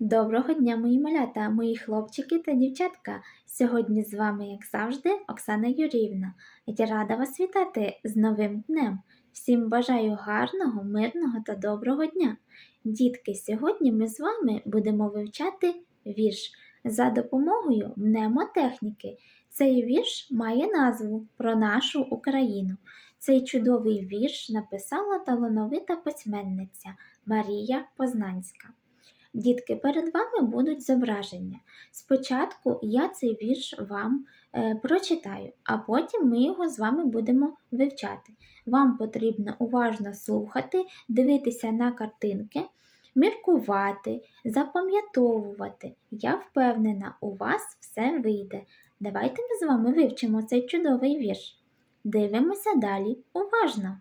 Доброго дня, мої малята, мої хлопчики та дівчатка. Сьогодні з вами, як завжди, Оксана Юріївна. Я рада вас вітати з новим днем. Всім бажаю гарного, мирного та доброго дня. Дітки, сьогодні ми з вами будемо вивчати вірш за допомогою мнемотехніки. Цей вірш має назву Про нашу Україну. Цей чудовий вірш написала талановита письменниця Марія Познанська. Дітки, перед вами будуть зображення. Спочатку я цей вірш вам е, прочитаю, а потім ми його з вами будемо вивчати. Вам потрібно уважно слухати, дивитися на картинки, міркувати, запам'ятовувати. Я впевнена, у вас все вийде. Давайте ми з вами вивчимо цей чудовий вірш. Дивимося далі уважно.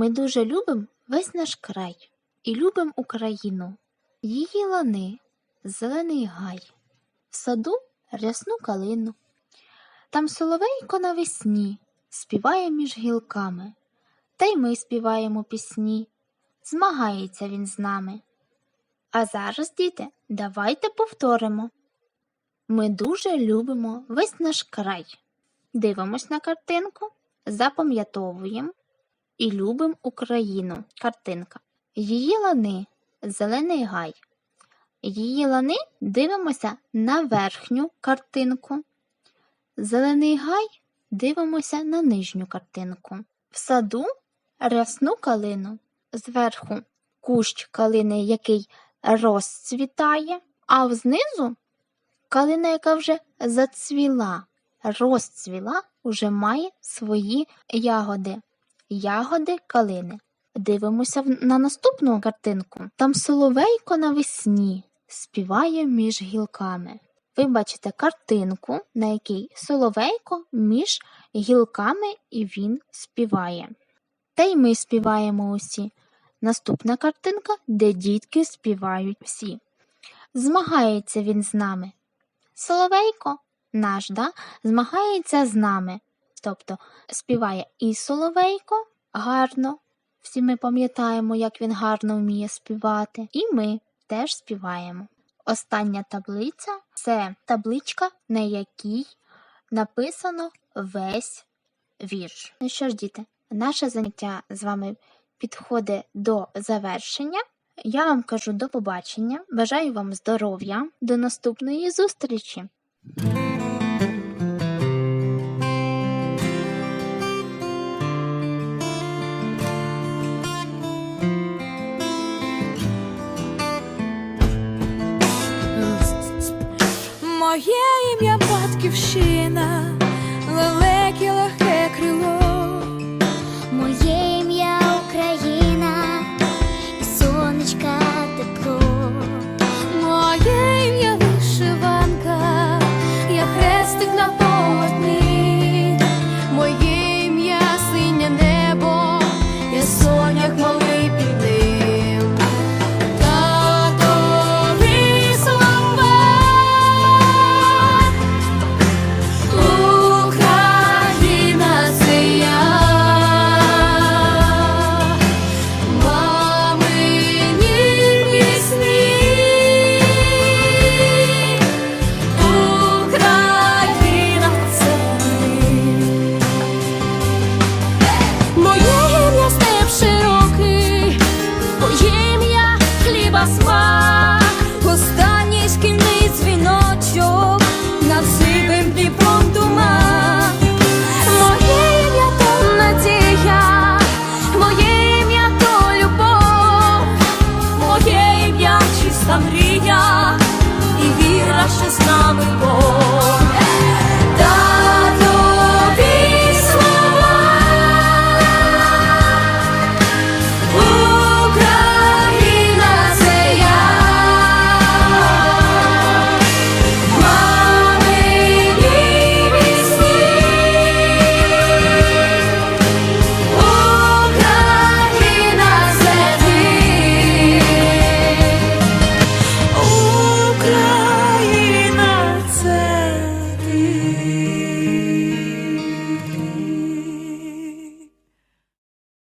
Ми дуже любимо весь наш край і любимо Україну, її лани, зелений гай, в саду рясну калину. Там соловейко навесні співає між гілками, та й ми співаємо пісні, змагається він з нами. А зараз, діти, давайте повторимо. Ми дуже любимо весь наш край. Дивимось на картинку, запам'ятовуємо і любим Україну. Картинка. Її лани зелений гай. Її лани дивимося на верхню картинку. Зелений гай дивимося на нижню картинку. В саду рясну калину. Зверху кущ калини, який розцвітає, а знизу калина, яка вже зацвіла, розцвіла, уже має свої ягоди ягоди калини. Дивимося на наступну картинку. Там соловейко навесні співає між гілками. Ви бачите картинку, на якій соловейко між гілками і він співає. Та й ми співаємо усі. Наступна картинка, де дітки співають всі. Змагається він з нами. Соловейко наш, да, змагається з нами. Тобто співає і Соловейко гарно. Всі ми пам'ятаємо, як він гарно вміє співати, і ми теж співаємо. Остання таблиця це табличка, на якій написано весь вірш. Ну що ж, діти, наше заняття з вами підходить до завершення. Я вам кажу до побачення, бажаю вам здоров'я, до наступної зустрічі! yeah. на смак, останній дзвіночок над сивим дніпром туман Моє ім'я надія, моє то любов, моє чиста мрія, і віра, що з нами Бог.